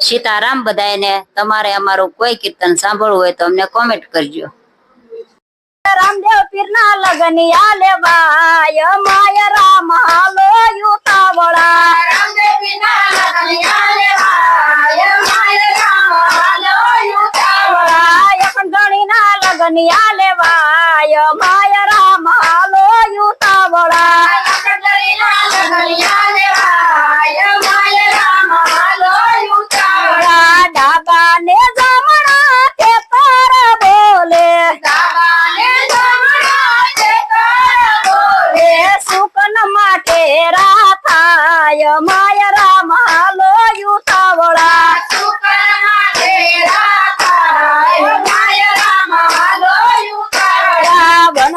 સીતારામ બધાને તમારે અમારું કોઈ કીર્તન સાંભળવું હોય તો અમને કોમેન્ટ કરજો. રામદેવ પીર ના લગન આલે બાય માય રામ હાલો યુતાવળા ગણી ના લગન આલે બાય માય રામ હાલો યુતાવળા રાથાય માય રામ હાલો યુતાવળા રાવણ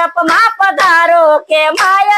મંડપમાં પધારો કે માય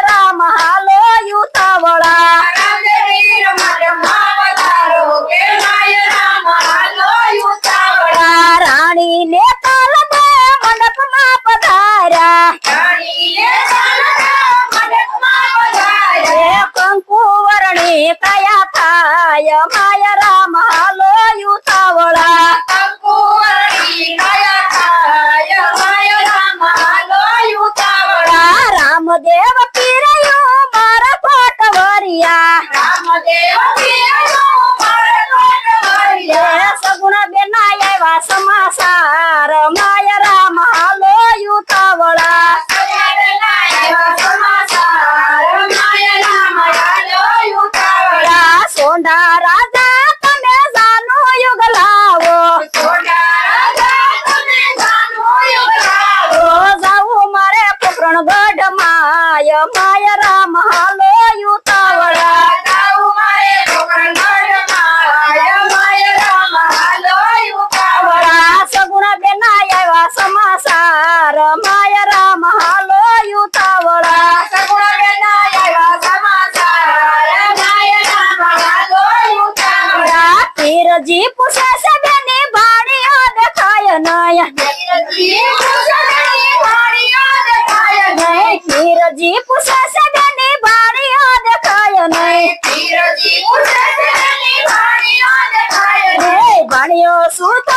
સગુણ બેના આવ્યા સમાસાર जी पुषा सगनी बाड़िया देखाय नहीं तीर जी पुषा सगनी बाड़िया देखाय नहीं। बाड़िया सूत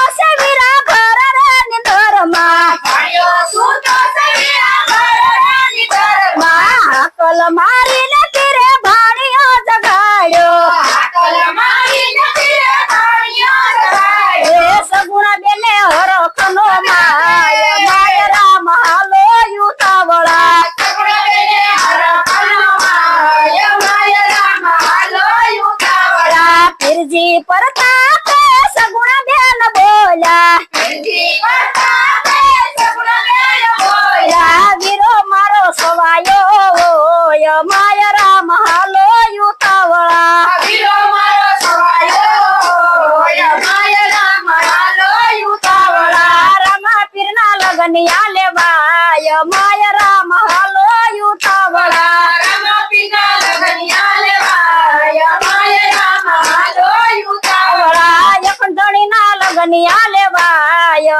અહીંયા લેવાય